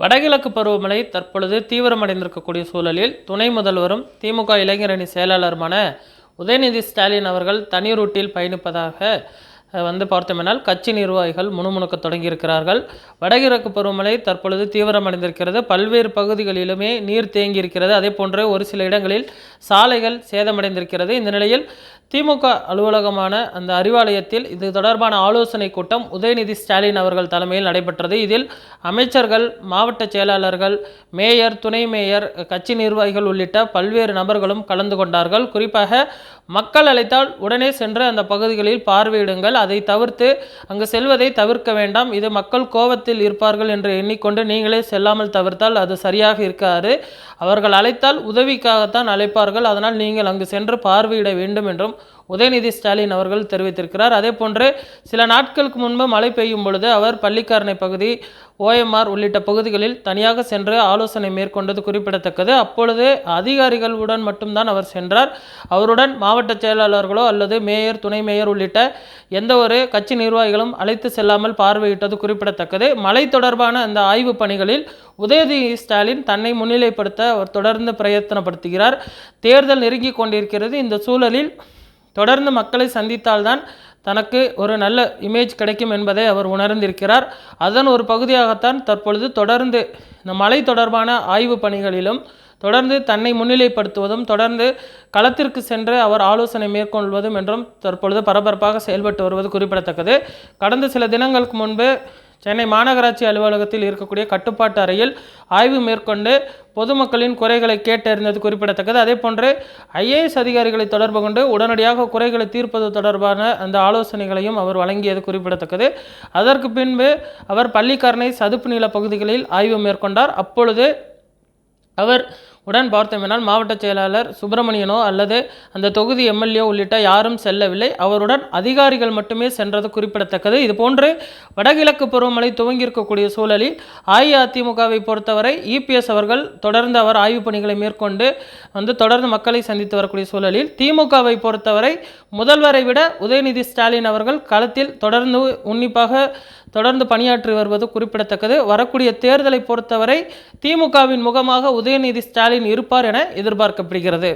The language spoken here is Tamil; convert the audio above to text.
வடகிழக்கு பருவமழை தற்பொழுது தீவிரமடைந்திருக்கக்கூடிய சூழலில் துணை முதல்வரும் திமுக இளைஞரணி செயலாளருமான உதயநிதி ஸ்டாலின் அவர்கள் தனி ரூட்டில் பயணிப்பதாக வந்து பார்த்தோமெனால் கட்சி நிர்வாகிகள் முணுமுணுக்க தொடங்கியிருக்கிறார்கள். வடகிழக்கு பருவமழை தற்பொழுது தீவிரமடைந்திருக்கிறது. பல்வேறு பகுதிகளிலுமே நீர் தேங்கி இருக்கிறது அதே போன்று ஒரு சில இடங்களில் சாலைகள் சேதமடைந்திருக்கிறது. இந்த நிலையில் திமுக அலுவலகமான அந்த அறிவாலயத்தில் இது தொடர்பான ஆலோசனை கூட்டம் உதயநிதி ஸ்டாலின் அவர்கள் தலைமையில் நடைபெற்றது. இதில் அமைச்சர்கள் மாவட்ட செயலாளர்கள் மேயர் துணை மேயர் கட்சி நிர்வாகிகள் உள்ளிட்ட பல்வேறு நபர்களும் கலந்து கொண்டார்கள். குறிப்பாக மக்கள் அழைத்தால் உடனே சென்று அந்த பகுதிகளில் பார்வையிடுங்கள். அதை தவிர்த்து அங்கு செல்வதை தவிர்க்க வேண்டாம். இது மக்கள் கோபத்தில் இருப்பார்கள் என்று எண்ணிக்கொண்டு நீங்களே செல்லாமல் தவிர்த்தால் அது சரியாக இருக்காது. அவர்கள் அழைத்தால் உதவிக்காகத்தான் அழைப்பார்கள். அதனால் நீங்கள் அங்கு சென்று பார்வையிட வேண்டும் என்றும் உதயநிதி ஸ்டாலின் அவர்கள் தெரிவித்திருக்கிறார். அதே போன்று சில நாட்களுக்கு முன்பு மழை பெய்யும் பொழுது அவர் பள்ளிக்காரணை பகுதி ஓஎம்ஆர் உள்ளிட்ட பகுதிகளில் தனியாக சென்று ஆலோசனை மேற்கொண்டது குறிப்பிடத்தக்கது. அப்பொழுது அதிகாரிகளுடன் மட்டும்தான் அவர் சென்றார். அவருடன் மாவட்ட செயலாளர்களோ அல்லது மேயர் துணை மேயர் உள்ளிட்ட எந்த ஒரு கட்சி நிர்வாகிகளும் அழைத்து செல்லாமல் பார்வையிட்டது குறிப்பிடத்தக்கது. மழை தொடர்பான அந்த ஆய்வு பணிகளில் உதயநிதி ஸ்டாலின் தன்னை முன்னிலைப்படுத்த அவர் தொடர்ந்து பிரயத்தனப்படுத்துகிறார். தேர்தல் நெருங்கி கொண்டிருக்கிறது. இந்த சூழலில் தொடர்ந்து மக்களை சந்தித்தால்தான் தனக்கு ஒரு நல்ல இமேஜ் கிடைக்கும் என்பதை அவர் உணர்ந்திருக்கிறார். அதன் ஒரு பகுதியாகத்தான் தற்பொழுது தொடர்ந்து இந்த மலை தொடர்பான ஆய்வு பணிகளிலும் தொடர்ந்து தன்னை முன்னிலைப்படுத்துவதும் தொடர்ந்து களத்திற்கு சென்று அவர் ஆலோசனை மேற்கொள்வதும் என்றும் தற்பொழுது பரபரப்பாக செயல்பட்டு வருவது குறிப்பிடத்தக்கது. கடந்த சில தினங்களுக்கு முன்பு சென்னை மாநகராட்சி அலுவலகத்தில் இருக்கக்கூடிய கட்டுப்பாட்டு அறையில் ஆய்வு மேற்கொண்டு பொதுமக்களின் குறைகளை கேட்டறிந்தது குறிப்பிடத்தக்கது. அதே போன்று ஐஏஎஸ் அதிகாரிகளை தொடர்பு கொண்டு உடனடியாக குறைகளை தீர்ப்பது தொடர்பான அந்த ஆலோசனைகளையும் அவர் வழங்கியது குறிப்பிடத்தக்கது. அதற்கு பின்பு அவர் பள்ளிக்கரணை சதுப்பு நில பகுதிகளில் ஆய்வு மேற்கொண்டார். அப்பொழுது அவர் உடன் பார்த்தோமெனால் மாவட்ட செயலாளர் சுப்பிரமணியனோ அல்லது அந்த தொகுதி எம்எல்ஏ உள்ளிட்ட யாரும் செல்லவில்லை. அவருடன் அதிகாரிகள் மட்டுமே சென்றது குறிப்பிடத்தக்கது. இது போன்று வடகிழக்கு பருவமழை துவங்கியிருக்கக்கூடிய சூழலில் அஇஅதிமுகவை பொறுத்தவரை இபிஎஸ் அவர்கள் தொடர்ந்து அவர் ஆய்வுப் பணிகளை மேற்கொண்டு வந்து தொடர்ந்து மக்களை சந்தித்து வரக்கூடிய சூழலில் திமுகவை பொறுத்தவரை முதல்வரை விட உதயநிதி ஸ்டாலின் அவர்கள் களத்தில் தொடர்ந்து உன்னிப்பாக தொடர்ந்து பணியாற்றி வருவது குறிப்பிடத்தக்கது. வரக்கூடிய தேர்தலை பொறுத்தவரை திமுகவின் முகமாக உதயநிதி ஸ்டாலின் ஸ்டாலின் இருப்பார் என எதிர்பார்க்கப்படுகிறது.